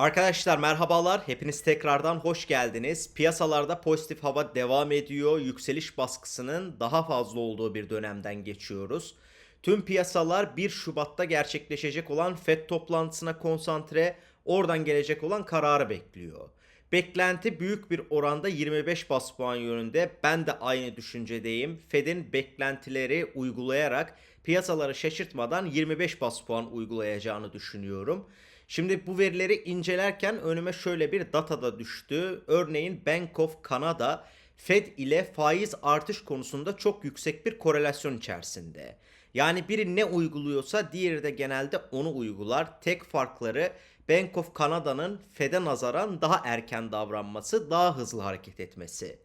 Arkadaşlar merhabalar. Hepiniz tekrardan hoş geldiniz. Piyasalarda pozitif hava devam ediyor. Yükseliş baskısının daha fazla olduğu bir dönemden geçiyoruz. Tüm piyasalar 1 Şubat'ta gerçekleşecek olan FED toplantısına konsantre, oradan gelecek olan kararı bekliyor. Beklenti büyük bir oranda 25 bas puan yönünde. Ben de aynı düşüncedeyim. Fed'in beklentileri uygulayarak piyasaları şaşırtmadan 25 bas puan uygulayacağını düşünüyorum. Şimdi bu verileri incelerken önüme şöyle bir data da düştü. Örneğin Bank of Canada Fed ile faiz artış konusunda çok yüksek bir korelasyon içerisinde. Yani biri ne uyguluyorsa diğeri de genelde onu uygular. Tek farkları Bank of Canada'nın Fed'e nazaran daha erken davranması, daha hızlı hareket etmesi.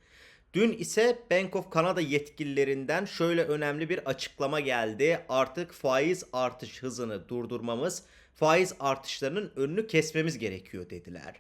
Dün ise Bank of Canada yetkililerinden şöyle önemli bir açıklama geldi. Artık faiz artış hızını durdurmamız, faiz artışlarının önünü kesmemiz gerekiyor dediler.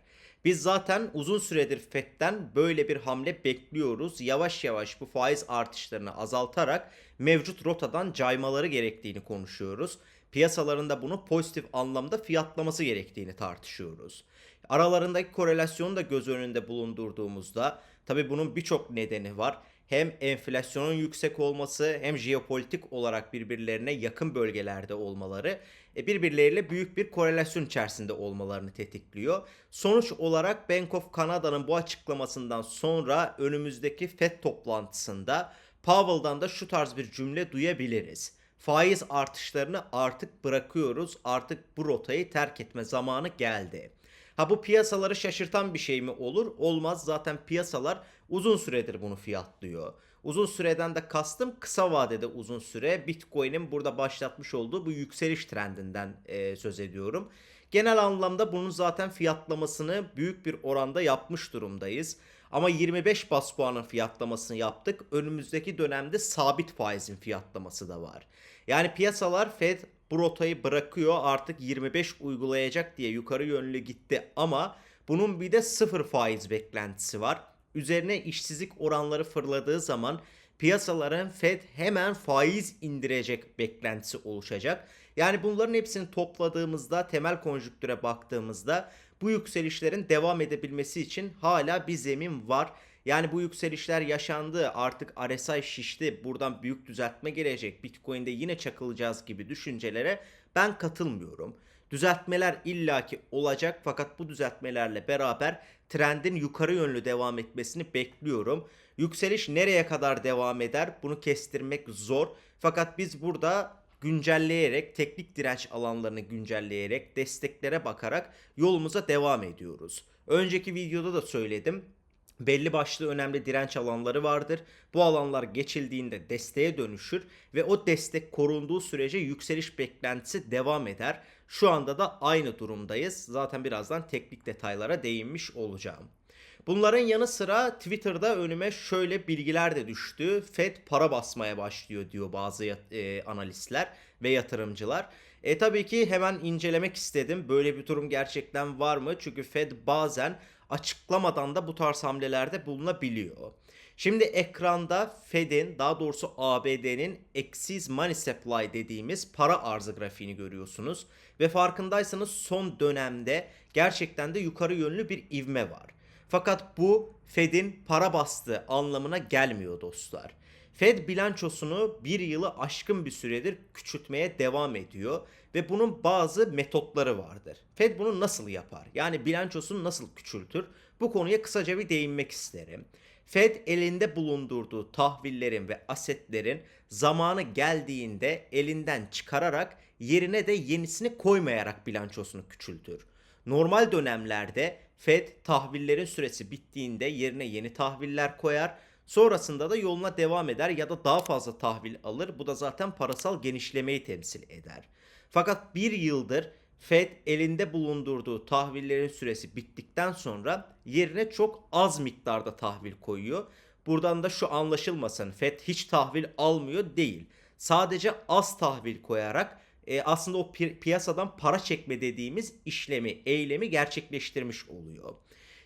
Biz zaten uzun süredir FED'den böyle bir hamle bekliyoruz. Yavaş yavaş bu faiz artışlarını azaltarak mevcut rotadan caymaları gerektiğini konuşuyoruz. Piyasalarında bunu pozitif anlamda fiyatlaması gerektiğini tartışıyoruz. Aralarındaki korelasyonu da göz önünde bulundurduğumuzda tabi bunun birçok nedeni var. Hem enflasyonun yüksek olması hem jeopolitik olarak birbirlerine yakın bölgelerde olmaları e, birbirleriyle büyük bir korelasyon içerisinde olmalarını tetikliyor. Sonuç olarak Bank of Canada'nın bu açıklamasından sonra önümüzdeki FED toplantısında Powell'dan da şu tarz bir cümle duyabiliriz. Faiz artışlarını artık bırakıyoruz. Artık bu rotayı terk etme zamanı geldi. Ha bu piyasaları şaşırtan bir şey mi olur? Olmaz. Zaten piyasalar uzun süredir bunu fiyatlıyor. Uzun süreden de kastım kısa vadede uzun süre Bitcoin'in burada başlatmış olduğu bu yükseliş trendinden e, söz ediyorum. Genel anlamda bunun zaten fiyatlamasını büyük bir oranda yapmış durumdayız. Ama 25 bas puanın fiyatlamasını yaptık. Önümüzdeki dönemde sabit faizin fiyatlaması da var. Yani piyasalar Fed bu rotayı bırakıyor artık 25 uygulayacak diye yukarı yönlü gitti ama bunun bir de sıfır faiz beklentisi var. Üzerine işsizlik oranları fırladığı zaman piyasaların Fed hemen faiz indirecek beklentisi oluşacak. Yani bunların hepsini topladığımızda temel konjüktüre baktığımızda bu yükselişlerin devam edebilmesi için hala bir zemin var. Yani bu yükselişler yaşandı artık RSI şişti buradan büyük düzeltme gelecek Bitcoin'de yine çakılacağız gibi düşüncelere ben katılmıyorum. Düzeltmeler illaki olacak fakat bu düzeltmelerle beraber trendin yukarı yönlü devam etmesini bekliyorum. Yükseliş nereye kadar devam eder bunu kestirmek zor. Fakat biz burada güncelleyerek, teknik direnç alanlarını güncelleyerek, desteklere bakarak yolumuza devam ediyoruz. Önceki videoda da söyledim belli başlı önemli direnç alanları vardır. Bu alanlar geçildiğinde desteğe dönüşür ve o destek korunduğu sürece yükseliş beklentisi devam eder. Şu anda da aynı durumdayız. Zaten birazdan teknik detaylara değinmiş olacağım. Bunların yanı sıra Twitter'da önüme şöyle bilgiler de düştü. Fed para basmaya başlıyor diyor bazı e, analistler ve yatırımcılar. E tabii ki hemen incelemek istedim. Böyle bir durum gerçekten var mı? Çünkü Fed bazen açıklamadan da bu tarz hamlelerde bulunabiliyor. Şimdi ekranda Fed'in daha doğrusu ABD'nin Excess Money Supply dediğimiz para arzı grafiğini görüyorsunuz. Ve farkındaysanız son dönemde gerçekten de yukarı yönlü bir ivme var. Fakat bu Fed'in para bastığı anlamına gelmiyor dostlar. Fed bilançosunu bir yılı aşkın bir süredir küçültmeye devam ediyor ve bunun bazı metotları vardır. Fed bunu nasıl yapar? Yani bilançosunu nasıl küçültür? Bu konuya kısaca bir değinmek isterim. Fed elinde bulundurduğu tahvillerin ve asetlerin zamanı geldiğinde elinden çıkararak yerine de yenisini koymayarak bilançosunu küçültür. Normal dönemlerde Fed tahvillerin süresi bittiğinde yerine yeni tahviller koyar Sonrasında da yoluna devam eder ya da daha fazla tahvil alır. Bu da zaten parasal genişlemeyi temsil eder. Fakat bir yıldır Fed elinde bulundurduğu tahvillerin süresi bittikten sonra yerine çok az miktarda tahvil koyuyor. Buradan da şu anlaşılmasın Fed hiç tahvil almıyor değil. Sadece az tahvil koyarak e, aslında o pi- piyasadan para çekme dediğimiz işlemi, eylemi gerçekleştirmiş oluyor.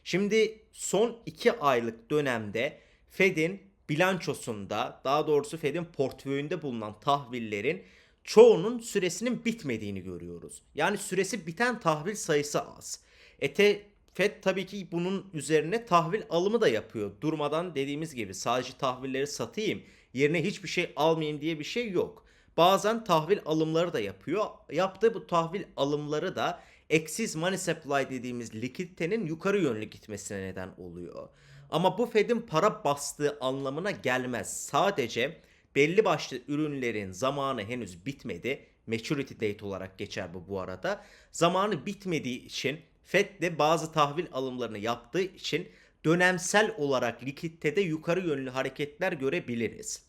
Şimdi son 2 aylık dönemde Fed'in bilançosunda daha doğrusu Fed'in portföyünde bulunan tahvillerin çoğunun süresinin bitmediğini görüyoruz. Yani süresi biten tahvil sayısı az. E te- FED tabii ki bunun üzerine tahvil alımı da yapıyor. Durmadan dediğimiz gibi sadece tahvilleri satayım, yerine hiçbir şey almayayım diye bir şey yok. Bazen tahvil alımları da yapıyor. Yaptığı bu tahvil alımları da excess money supply dediğimiz likiditenin yukarı yönlü gitmesine neden oluyor. Ama bu Fed'in para bastığı anlamına gelmez. Sadece belli başlı ürünlerin zamanı henüz bitmedi. Maturity date olarak geçer bu bu arada. Zamanı bitmediği için Fed de bazı tahvil alımlarını yaptığı için dönemsel olarak likiditede yukarı yönlü hareketler görebiliriz.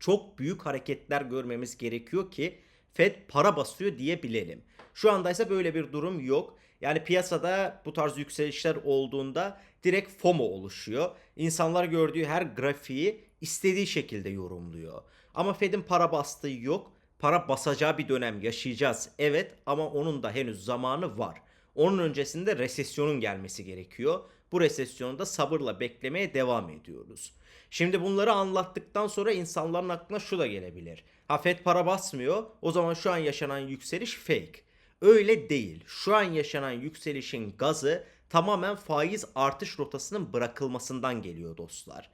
Çok büyük hareketler görmemiz gerekiyor ki Fed para basıyor diyebilelim. Şu anda ise böyle bir durum yok. Yani piyasada bu tarz yükselişler olduğunda direkt FOMO oluşuyor. İnsanlar gördüğü her grafiği istediği şekilde yorumluyor. Ama Fed'in para bastığı yok. Para basacağı bir dönem yaşayacağız. Evet ama onun da henüz zamanı var. Onun öncesinde resesyonun gelmesi gerekiyor. Bu resesyonu da sabırla beklemeye devam ediyoruz. Şimdi bunları anlattıktan sonra insanların aklına şu da gelebilir. Ha Fed para basmıyor. O zaman şu an yaşanan yükseliş fake. Öyle değil. Şu an yaşanan yükselişin gazı tamamen faiz artış rotasının bırakılmasından geliyor dostlar.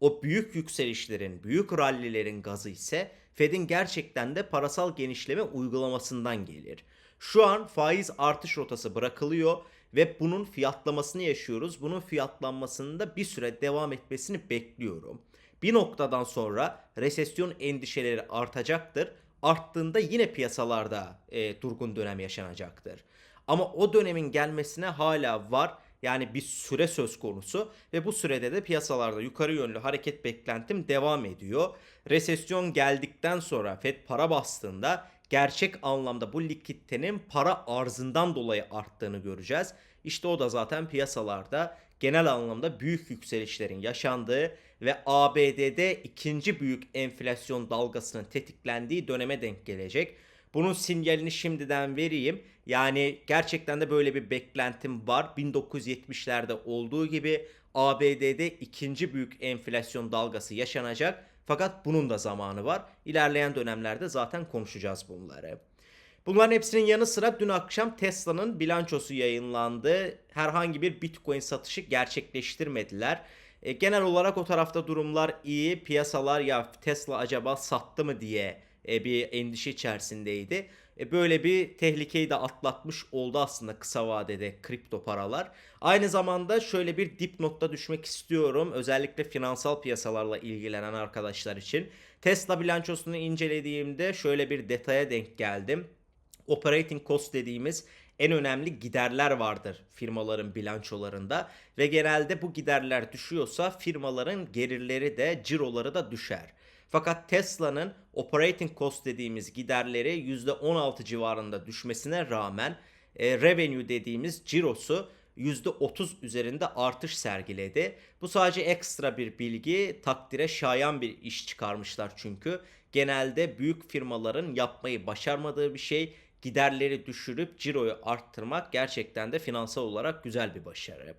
O büyük yükselişlerin, büyük rallilerin gazı ise Fed'in gerçekten de parasal genişleme uygulamasından gelir. Şu an faiz artış rotası bırakılıyor ve bunun fiyatlamasını yaşıyoruz. Bunun fiyatlanmasının da bir süre devam etmesini bekliyorum. Bir noktadan sonra resesyon endişeleri artacaktır. Arttığında yine piyasalarda e, durgun dönem yaşanacaktır. Ama o dönemin gelmesine hala var. Yani bir süre söz konusu ve bu sürede de piyasalarda yukarı yönlü hareket beklentim devam ediyor. Resesyon geldikten sonra Fed para bastığında gerçek anlamda bu likiditenin para arzından dolayı arttığını göreceğiz. İşte o da zaten piyasalarda genel anlamda büyük yükselişlerin yaşandığı ve ABD'de ikinci büyük enflasyon dalgasının tetiklendiği döneme denk gelecek. Bunun sinyalini şimdiden vereyim. Yani gerçekten de böyle bir beklentim var. 1970'lerde olduğu gibi ABD'de ikinci büyük enflasyon dalgası yaşanacak. Fakat bunun da zamanı var. İlerleyen dönemlerde zaten konuşacağız bunları. Bunların hepsinin yanı sıra dün akşam Tesla'nın bilançosu yayınlandı. Herhangi bir Bitcoin satışı gerçekleştirmediler. E, genel olarak o tarafta durumlar iyi. Piyasalar ya Tesla acaba sattı mı diye e, bir endişe içerisindeydi. E, böyle bir tehlikeyi de atlatmış oldu aslında kısa vadede kripto paralar. Aynı zamanda şöyle bir dipnotta düşmek istiyorum. Özellikle finansal piyasalarla ilgilenen arkadaşlar için. Tesla bilançosunu incelediğimde şöyle bir detaya denk geldim. Operating cost dediğimiz en önemli giderler vardır firmaların bilançolarında ve genelde bu giderler düşüyorsa firmaların gelirleri de ciroları da düşer. Fakat Tesla'nın operating cost dediğimiz giderleri %16 civarında düşmesine rağmen e, revenue dediğimiz cirosu %30 üzerinde artış sergiledi. Bu sadece ekstra bir bilgi, takdire şayan bir iş çıkarmışlar çünkü. Genelde büyük firmaların yapmayı başarmadığı bir şey giderleri düşürüp ciroyu arttırmak gerçekten de finansal olarak güzel bir başarı.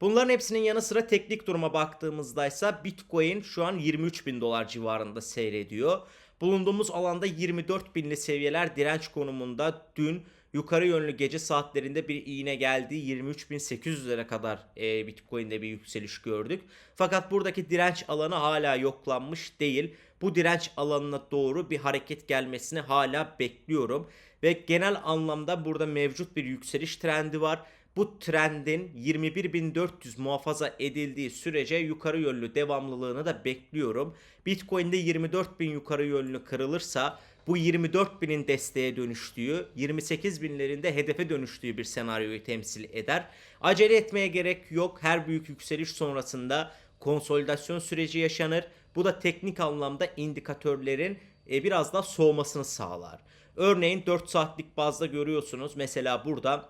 Bunların hepsinin yanı sıra teknik duruma baktığımızda ise Bitcoin şu an 23 bin dolar civarında seyrediyor. Bulunduğumuz alanda 24 binli seviyeler direnç konumunda dün yukarı yönlü gece saatlerinde bir iğne geldi. 23.800'lere kadar e, Bitcoin'de bir yükseliş gördük. Fakat buradaki direnç alanı hala yoklanmış değil. Bu direnç alanına doğru bir hareket gelmesini hala bekliyorum. Ve genel anlamda burada mevcut bir yükseliş trendi var. Bu trendin 21.400 muhafaza edildiği sürece yukarı yönlü devamlılığını da bekliyorum. Bitcoin'de 24.000 yukarı yönlü kırılırsa bu 24.000'in desteğe dönüştüğü, 28.000'lerin de hedefe dönüştüğü bir senaryoyu temsil eder. Acele etmeye gerek yok. Her büyük yükseliş sonrasında konsolidasyon süreci yaşanır. Bu da teknik anlamda indikatörlerin e, biraz daha soğumasını sağlar. Örneğin 4 saatlik bazda görüyorsunuz. Mesela burada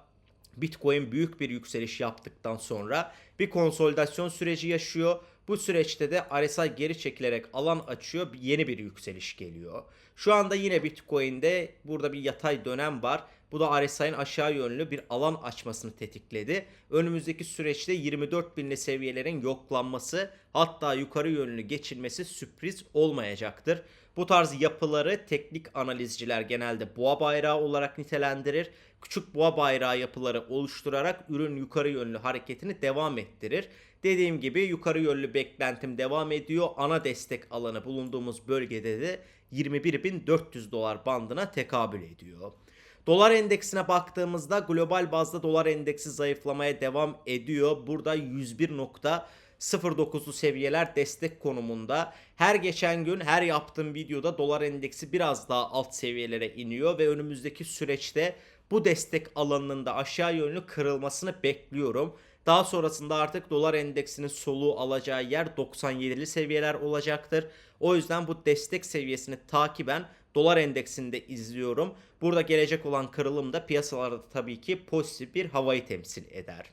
Bitcoin büyük bir yükseliş yaptıktan sonra bir konsolidasyon süreci yaşıyor. Bu süreçte de RSI geri çekilerek alan açıyor. Yeni bir yükseliş geliyor. Şu anda yine Bitcoin'de burada bir yatay dönem var. Bu da RSI'nin aşağı yönlü bir alan açmasını tetikledi. Önümüzdeki süreçte 24 binli seviyelerin yoklanması hatta yukarı yönlü geçilmesi sürpriz olmayacaktır. Bu tarz yapıları teknik analizciler genelde boğa bayrağı olarak nitelendirir. Küçük boğa bayrağı yapıları oluşturarak ürün yukarı yönlü hareketini devam ettirir. Dediğim gibi yukarı yönlü beklentim devam ediyor. Ana destek alanı bulunduğumuz bölgede de 21.400 dolar bandına tekabül ediyor. Dolar endeksine baktığımızda global bazda dolar endeksi zayıflamaya devam ediyor. Burada 101.09'lu seviyeler destek konumunda. Her geçen gün her yaptığım videoda dolar endeksi biraz daha alt seviyelere iniyor ve önümüzdeki süreçte bu destek alanının da aşağı yönlü kırılmasını bekliyorum. Daha sonrasında artık dolar endeksinin soluğu alacağı yer 97'li seviyeler olacaktır. O yüzden bu destek seviyesini takiben dolar endeksinde izliyorum. Burada gelecek olan kırılım da piyasalarda tabii ki pozitif bir havayı temsil eder.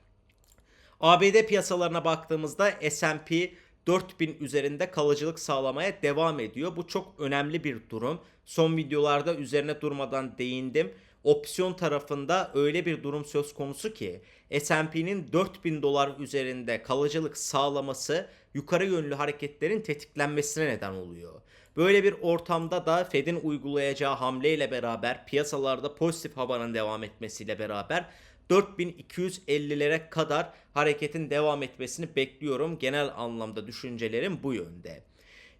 ABD piyasalarına baktığımızda S&P 4000 üzerinde kalıcılık sağlamaya devam ediyor. Bu çok önemli bir durum. Son videolarda üzerine durmadan değindim. Opsiyon tarafında öyle bir durum söz konusu ki S&P'nin 4000 dolar üzerinde kalıcılık sağlaması yukarı yönlü hareketlerin tetiklenmesine neden oluyor. Böyle bir ortamda da Fed'in uygulayacağı hamleyle beraber piyasalarda pozitif havanın devam etmesiyle beraber 4250'lere kadar hareketin devam etmesini bekliyorum. Genel anlamda düşüncelerim bu yönde.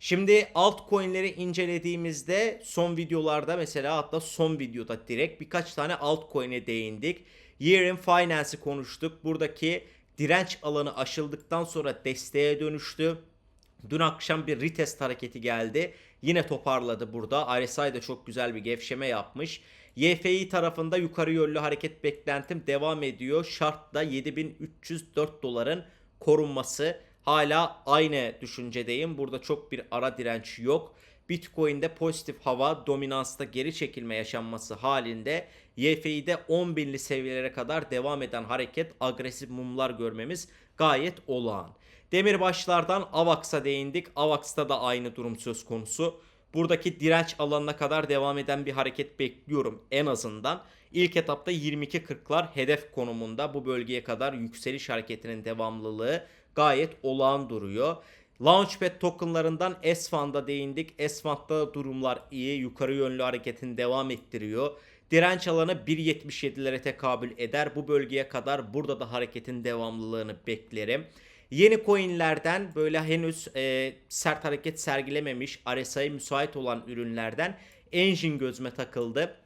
Şimdi altcoin'leri incelediğimizde son videolarda mesela hatta son videoda direkt birkaç tane altcoin'e değindik. Year in Finance'i konuştuk. Buradaki direnç alanı aşıldıktan sonra desteğe dönüştü. Dün akşam bir retest hareketi geldi. Yine toparladı burada. RSI de çok güzel bir gevşeme yapmış. YFI tarafında yukarı yönlü hareket beklentim devam ediyor. Şartla 7304 doların korunması. Hala aynı düşüncedeyim. Burada çok bir ara direnç yok. Bitcoin'de pozitif hava dominansta geri çekilme yaşanması halinde YFI'de 10.000'li seviyelere kadar devam eden hareket agresif mumlar görmemiz gayet olağan. Demirbaşlardan AVAX'a değindik. AVAX'ta da aynı durum söz konusu. Buradaki direnç alanına kadar devam eden bir hareket bekliyorum en azından. İlk etapta 22.40'lar hedef konumunda bu bölgeye kadar yükseliş hareketinin devamlılığı gayet olağan duruyor. Launchpad tokenlarından S-Fund'a değindik. S-Fund'da durumlar iyi. Yukarı yönlü hareketin devam ettiriyor. Direnç alanı 1.77'lere tekabül eder. Bu bölgeye kadar burada da hareketin devamlılığını beklerim. Yeni coinlerden böyle henüz e, sert hareket sergilememiş RSI müsait olan ürünlerden Engine gözüme takıldı.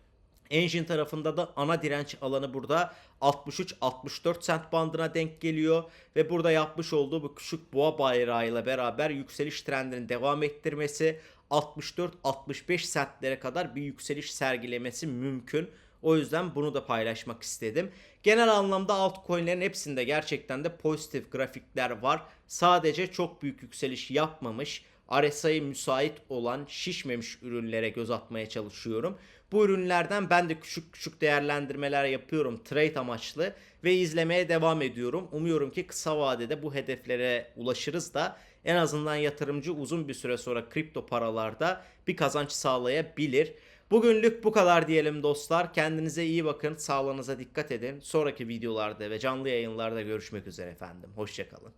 Engine tarafında da ana direnç alanı burada 63-64 cent bandına denk geliyor ve burada yapmış olduğu bu küçük boğa bayrağıyla beraber yükseliş trendini devam ettirmesi 64-65 centlere kadar bir yükseliş sergilemesi mümkün. O yüzden bunu da paylaşmak istedim. Genel anlamda altcoin'lerin hepsinde gerçekten de pozitif grafikler var. Sadece çok büyük yükseliş yapmamış, RSI müsait olan şişmemiş ürünlere göz atmaya çalışıyorum. Bu ürünlerden ben de küçük küçük değerlendirmeler yapıyorum trade amaçlı ve izlemeye devam ediyorum. Umuyorum ki kısa vadede bu hedeflere ulaşırız da en azından yatırımcı uzun bir süre sonra kripto paralarda bir kazanç sağlayabilir. Bugünlük bu kadar diyelim dostlar. Kendinize iyi bakın. Sağlığınıza dikkat edin. Sonraki videolarda ve canlı yayınlarda görüşmek üzere efendim. Hoşçakalın.